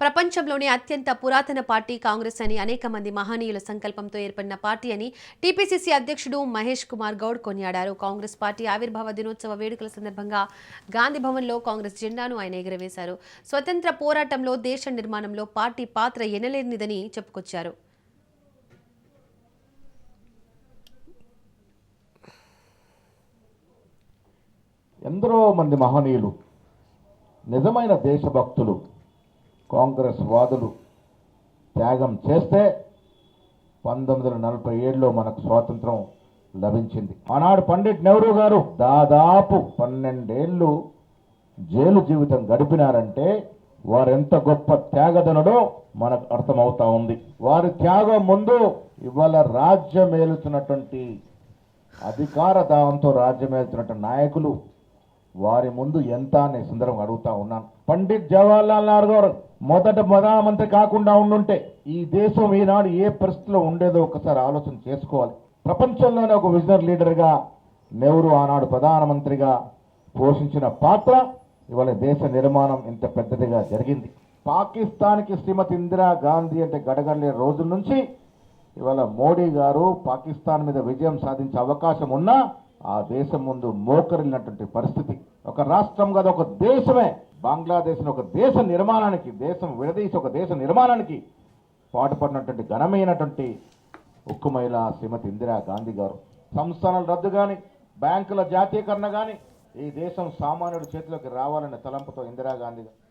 ప్రపంచంలోనే అత్యంత పురాతన పార్టీ కాంగ్రెస్ అని అనేక మంది మహనీయుల సంకల్పంతో ఏర్పడిన పార్టీ అని టీపీసీసీ అధ్యక్షుడు మహేష్ కుమార్ గౌడ్ కొనియాడారు. కాంగ్రెస్ పార్టీ ఆవిర్భావ దినోత్సవ వేడుకల సందర్భంగా గాంధీ భవన్లో కాంగ్రెస్ జెండాను ఆయన ఎగురవేశారు. స్వతంత్ర పోరాటంలో దేశ నిర్మాణంలో పార్టీ పాత్ర ఎనలేనిదని చెప్పుకొచ్చారు. ఎందరో మంది మహనీయులు నిజమైన దేశభక్తులు కాంగ్రెస్ వాదులు త్యాగం చేస్తే పంతొమ్మిది వందల నలభై ఏడులో మనకు స్వాతంత్రం లభించింది. ఆనాడు పండిట్ నెహ్రూ గారు దాదాపు పన్నెండేళ్ళు జైలు జీవితం గడిపినారంటే వారెంత గొప్ప త్యాగదనుడో మనకు అర్థమవుతా ఉంది. వారి త్యాగం ముందు ఇవాళ రాజ్యం ఏలుతున్నటువంటి అధికార దావంతో రాజ్యం ఏలుతున్నటువంటి నాయకులు వారి ముందు ఎంత అనే సందర్భం అడుగుతా ఉన్నాను. పండిత్ జవహర్లాల్ నెహ్రూ గారు మొదట ప్రధానమంత్రి కాకుండా ఉండుంటే ఈ దేశం ఈనాడు ఏ పరిస్థితిలో ఉండేదో ఒకసారి ఆలోచన చేసుకోవాలి. ప్రపంచంలోనే ఒక విజనర్ లీడర్గా నెహ్రూ ఆనాడు ప్రధానమంత్రిగా పోషించిన పాత్ర ఇవాళ దేశ నిర్మాణం ఇంత పెద్దదిగా జరిగింది. పాకిస్తాన్కి శ్రీమతి ఇందిరా గాంధీ అంటే గడగడలే రోజుల నుంచి ఇవాళ మోడీ గారు పాకిస్తాన్ మీద విజయం సాధించే అవకాశం ఉన్నా ఆ దేశం ముందు మోకరిల్లినటువంటి పరిస్థితి. ఒక రాష్ట్రం కాదు ఒక దేశమే. బంగ్లాదేశ్ ఒక దేశ నిర్మాణానికి దేశం విడదీసి ఒక దేశ నిర్మాణానికి పాటుపడినటువంటి ఘనమైనటువంటి ఉక్కు మహిళ శ్రీమతి ఇందిరా గాంధీ గారు. సంస్థానాల రద్దు కానీ బ్యాంకుల జాతీయకరణ కానీ ఈ దేశం సామాన్యుడి చేతిలోకి రావాలనే తలంపుతో ఇందిరా గాంధీ గారు.